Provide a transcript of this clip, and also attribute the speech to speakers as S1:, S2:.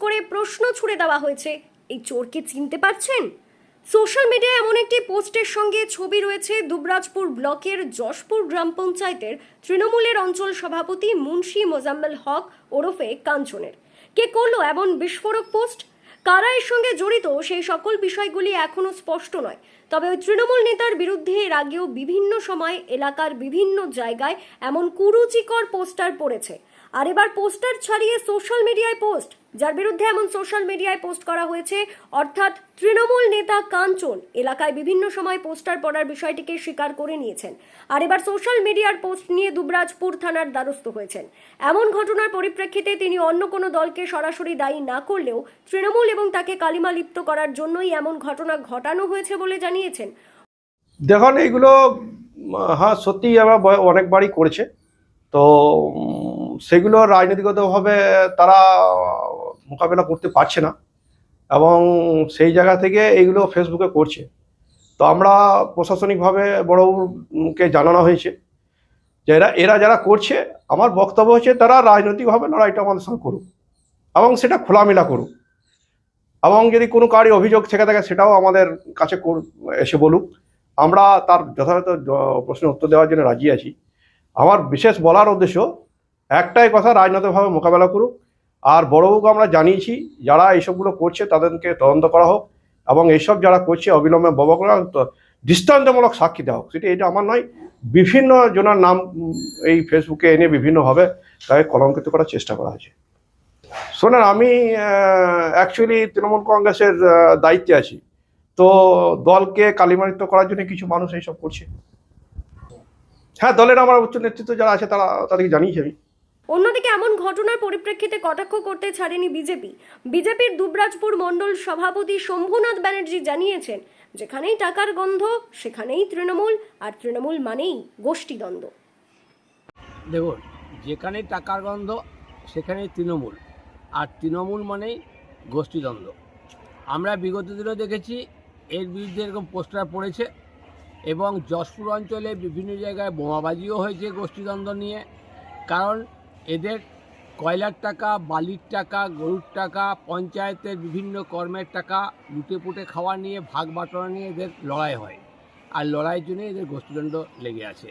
S1: করে প্রশ্ন ছুড়ে দেওয়া হয়েছে। এই চোরকে চিনতে পারছেন? সোশ্যাল মিডিয়ায় এমন একটি পোস্টের সঙ্গে ছবি রয়েছে দুবরাজপুর ব্লকের যশপুর গ্রাম পঞ্চায়েতের তৃণমূলের অঞ্চল সভাপতি মুন্সি মোজাম্মেল হক ওরফে কাঞ্চনের। কে করল এমন বিস্ফোরক পোস্ট? কারা এর সঙ্গে জড়িত? সেই সকল বিষয়গুলি এখনও স্পষ্ট নয়। তবে ওই তৃণমূল নেতার বিরুদ্ধে এর আগেও বিভিন্ন সময় এলাকার বিভিন্ন জায়গায় এমন কুরুচিকর পোস্টার পড়েছে। আর এবার পোস্টার ছাড়িয়ে সোশ্যাল মিডিয়ায় পোস্ট। যার বিরুদ্ধে এমন সোশ্যাল মিডিয়ায় পোস্ট করা হয়েছে, অর্থাৎ তৃণমূল নেতা কাঞ্চন এলাকায় বিভিন্ন সময় পোস্টার পড়ার বিষয়টিকে স্বীকার করে নিয়েছেন। আর এবার সোশ্যাল মিডিয়ার পোস্ট নিয়ে দুবরাজপুর থানার দ্বারস্থ হয়েছেন। এমন ঘটনার পরিপ্রেক্ষিতে তিনি অন্য কোনো দলকে সরাসরি দায়ী না করলেও তৃণমূল এবং তাকে কালিমা লিপ্ত করার জন্যই এমন ঘটনা ঘটানো হয়েছে বলে জানিয়েছেন।
S2: দেখুন, এইগুলো হ্যাঁ সত্যিই আমরা অনেকবারই করেছে। তো সেগুলো রাজনৈতিকগতভাবে তারা মোকাবেলা করতে পারছে না এবং সেই জায়গা থেকে এইগুলো ফেসবুকে করছে। তো আমরা প্রশাসনিকভাবে বড়বাবুকে জানানো হয়েছে যে এরা এরা যারা করছে, আমার বক্তব্য হচ্ছে তারা রাজনৈতিকভাবে লড়াইটা আমাদের সঙ্গে করুক এবং সেটা খোলামেলা করুক। এবং যদি কোনো কারি অভিযোগ থেকে থাকে সেটাও আমাদের কাছে এসে বলুক। আমরা তার যথাযথ প্রশ্নের উত্তর দেওয়ার জন্য রাজি আছি। আমার বিশেষ বলার উদ্দেশ্য একটাই কথা রাজনৈতিকভাবে মোকাবেলা করুক। আর বড়বাবুকে আমরা জানিয়েছি যারা এইসবগুলো করছে তাদেরকে তদন্ত করা হোক এবং এইসব যারা করছে অবিলম্বে ববা করা হোক, দৃষ্টান্তমূলক সাক্ষী দেওয়া হোক। সেটা এটা আমার নয় বিভিন্ন জনের নাম এই ফেসবুকে এনে বিভিন্নভাবে তাকে কলঙ্কিত করার চেষ্টা করা হয়েছে। শোনেন আমি অ্যাকচুয়ালি তৃণমূল কংগ্রেসের দায়িত্বে আছি। তো দলকে কালিমালিত করার জন্য কিছু মানুষ এইসব করছে। হ্যাঁ দলের আমার উচ্চ নেতৃত্ব যারা আছে তারা তাদেরকে জানিয়েছি আমি।
S1: অন্যদিকে এমন ঘটনার পরিপ্রেক্ষিতে কটাক্ষ করতে ছাড়েনি বিজেপি। বিজেপির দুবরাজপুর মণ্ডল সভাপতি শম্ভুনাথ ব্যানার্জি জানিয়েছেন, যেখানেই টাকার গন্ধ, সেখানেই তৃণমূল, আর তৃণমূল মানেই গোষ্ঠীদ্বন্দ্ব।
S3: দেখুন যেখানে টাকার গন্ধ, সেখানেই তৃণমূল, আর তৃণমূল মানেই গোষ্ঠীদ্বন্দ্ব। আমরা বিগত দিনেও দেখেছি, এর বিরুদ্ধে এরকম পোস্টার পড়েছে এবং যশপুর অঞ্চলে বিভিন্ন জায়গায় বোমাবাজিও হয়েছে গোষ্ঠীদ্বন্দ্ব নিয়ে। কারণ এদের কয়লার টাকা, বালির টাকা, গরুর টাকা, পঞ্চায়েতের বিভিন্ন কর্মের টাকা, লুটে পুটে খাওয়া নিয়ে, ভাগ বাটোয়া নিয়ে এদের লড়াই হয়। আর লড়াইয়ের জন্য এদের গোষ্ঠীদণ্ড লেগে আছে।